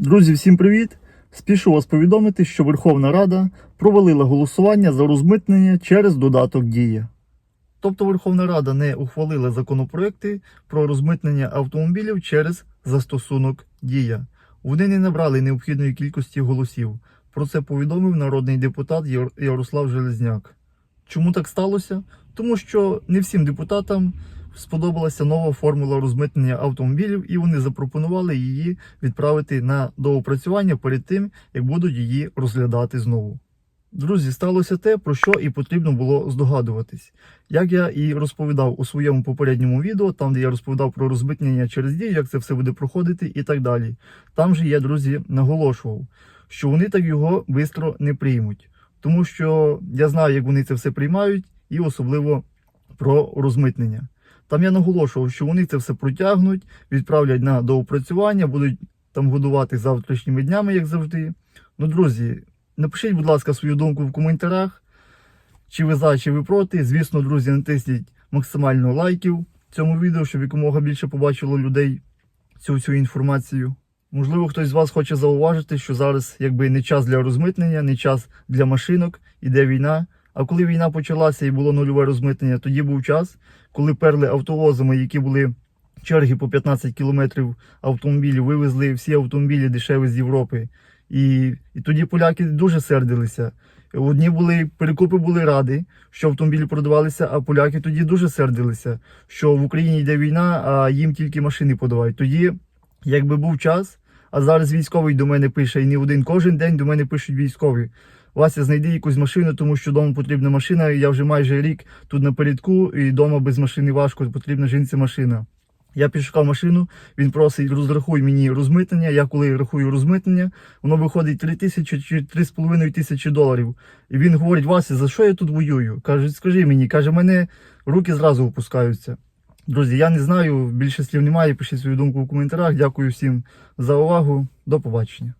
Друзі, всім привіт! Спішу вас повідомити, що Верховна Рада провалила голосування за розмитнення через додаток Дія. Тобто Верховна Рада не ухвалила законопроекти про розмитнення автомобілів через застосунок Дія. Вони не набрали необхідної кількості голосів. Про це повідомив народний депутат Ярослав Железняк. Чому так сталося? Тому що не всім депутатам сподобалася нова формула розмитнення автомобілів, і вони запропонували її відправити на доопрацювання перед тим, як будуть її розглядати знову. Друзі, сталося те, про що і потрібно було здогадуватись. Як я і розповідав у своєму попередньому відео, там де я розповідав про розмитнення через дію, як це все буде проходити і так далі. Там же я, друзі, наголошував, що вони так його швидко не приймуть. Тому що я знаю, як вони це все приймають, і особливо про розмитнення. Там я наголошував, що вони це все протягнуть, відправлять на доопрацювання, будуть там годувати завтрашніми днями, як завжди. Ну, друзі, напишіть, будь ласка, свою думку в коментарях. Чи ви за, чи ви проти. Звісно, друзі, натисніть максимально лайків цьому відео, щоб якомога більше побачило людей цю всю інформацію. Можливо, хтось з вас хоче зауважити, що зараз якби не час для розмитнення, не час для машинок, іде війна. А коли війна почалася і було нульове розмитнення, тоді був час, коли перли автовозами, які були черги по 15 кілометрів автомобілів, вивезли всі автомобілі дешеві з Європи. І, і тоді поляки дуже сердилися. Одні були перекупи були раді, що автомобілі продавалися, а поляки тоді дуже сердилися, що в Україні йде війна, а їм тільки машини подавають. Тоді, якби був час, а зараз військовий до мене пише, і не один кожен день до мене пишуть військові. Вася, знайди якусь машину, тому що вдома потрібна машина. Я вже майже рік тут напередку, і вдома без машини важко, потрібна жінці машина. Я підшукав машину, він просить, розрахуй мені розмитнення. Я коли рахую розмитнення, воно виходить 3 тисячі чи 3,5 тисячі доларів. І він говорить: Вася, за що я тут воюю? Каже, скажи мені, каже, мене руки зразу опускаються. Друзі, я не знаю, більше слів немає. Пишіть свою думку в коментарях. Дякую всім за увагу. До побачення.